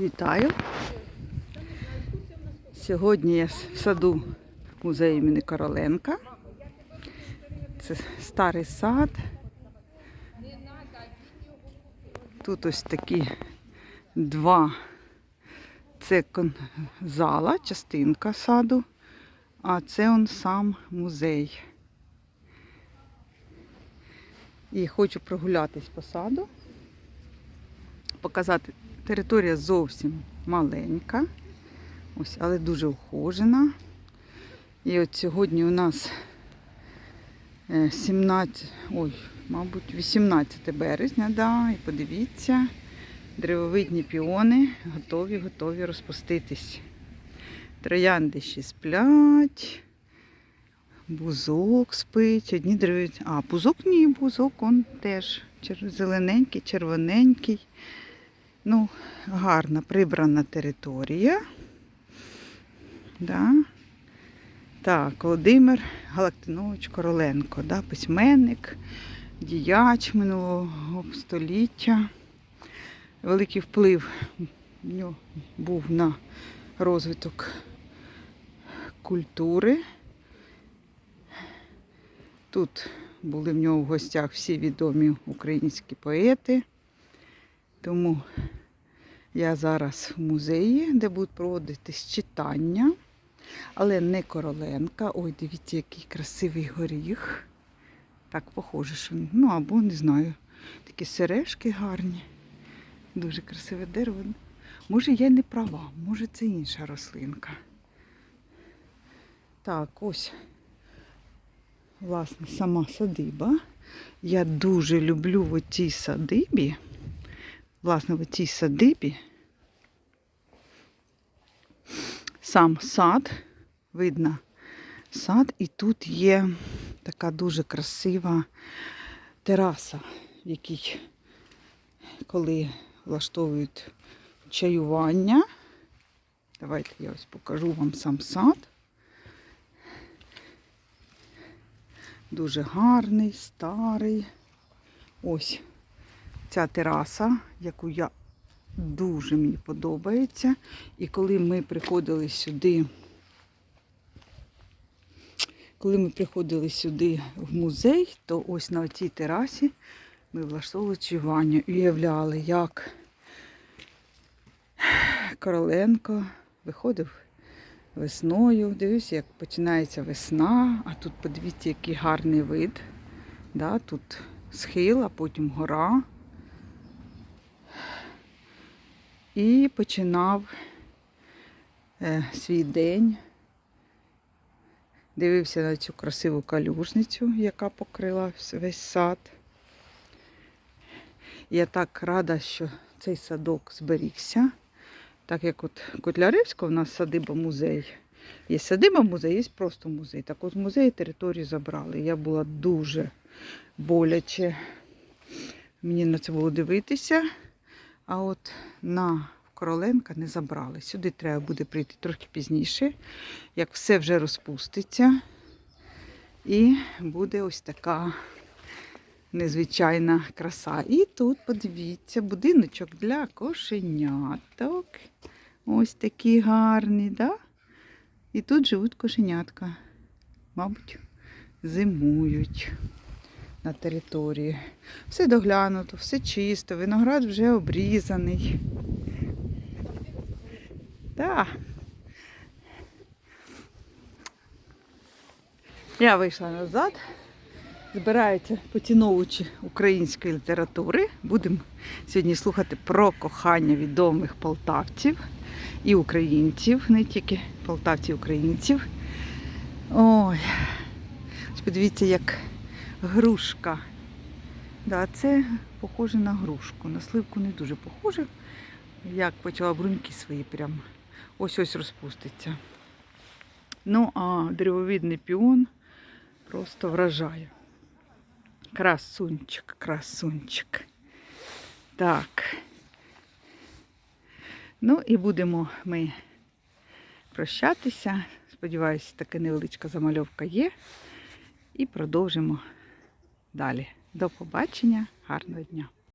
Вітаю. Сьогодні я в саду музею імені Короленка. Це старий сад. Тут ось такі два. Це зала, частинка саду, а це он сам музей. І хочу прогулятись по саду, показати. Територія зовсім маленька, ось, але дуже ухожена. І от сьогодні у нас е, 17, ой, мабуть, 18 березня, да, і подивіться, древовидні піони готові, готові розпуститись. Троянди ще сплять, бузок спить, одні дереві. А, бузок ні, бузок он теж зелененький, червоненький. Ну, гарна прибрана територія. Да. Так, Володимир Галактинович Короленко, да, письменник, діяч минулого століття. Великий вплив в нього був на розвиток культури. Тут були в нього в гостях всі відомі українські поети. Тому я зараз в музеї, де будуть проводитись читання, але не короленка. Ой, дивіться, який красивий горіх. Так похоже, що ну або не знаю. Такі сережки гарні. Дуже красиве дерево. Може, я не права, може це інша рослинка. Так, ось, власне, сама садиба. Я дуже люблю в цій садибі власне, в цій садибі сам сад, видно сад, і тут є така дуже красива тераса, в якій, коли влаштовують чаювання, давайте я ось покажу вам сам сад. Дуже гарний, старий. Ось ця тераса, яку я дуже мені подобається. І коли ми приходили сюди, коли ми приходили сюди в музей, то ось на цій терасі ми влаштовували чування уявляли, як Короленко виходив весною. Дивився, як починається весна, а тут подивіться, який гарний вид. Да, Тут схил, а потім гора. І починав е, свій день. Дивився на цю красиву калюжницю, яка покрила весь сад. Я так рада, що цей садок зберігся. Так як от Котляревська у нас садиба музей. Є садиба музей, є просто музей. Так от музей територію забрали. Я була дуже боляче. Мені на це було дивитися. А от на Короленка не забрали. Сюди треба буде прийти трохи пізніше, як все вже розпуститься. І буде ось така незвичайна краса. І тут, подивіться, будиночок для кошеняток. Ось такі гарні, да? І тут живуть кошенятка. Мабуть, зимують на території. Все доглянуто, все чисто, виноград вже обрізаний. Так. Я вийшла назад. Збираються поціновувачі української літератури. Будемо сьогодні слухати про кохання відомих полтавців і українців, не тільки полтавців, українців. Ой, подивіться, як грушка. Да, це похоже на грушку. На сливку не дуже похоже. Як почала бруньки свої прям ось-ось розпуститься. Ну, а деревовидний піон просто вражає. Красунчик, красунчик. Так. Ну і будемо ми прощатися. Сподіваюся, така невеличка замальовка є. І продовжимо далі. До побачення, гарного дня!